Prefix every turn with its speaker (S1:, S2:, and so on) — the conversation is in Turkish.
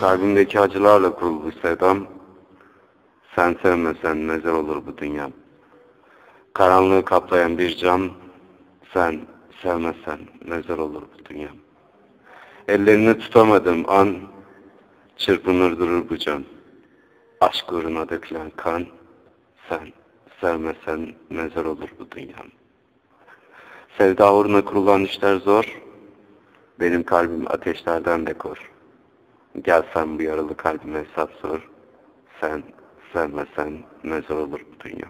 S1: Kalbimdeki acılarla kurulmuş sevdam. Sen sevmesen mezar olur bu dünyam. Karanlığı kaplayan bir cam. Sen sevmesen mezar olur bu dünyam. Ellerini tutamadım an. Çırpınır durur bu can. Aşk uğruna dökülen kan. Sen sevmesen mezar olur bu dünyam. Sevda uğruna kurulan işler zor. Benim kalbim ateşlerden de kor. Gel sen bu yaralı kalbime hesap sor. Sen sevmesen mezar olur bu dünya.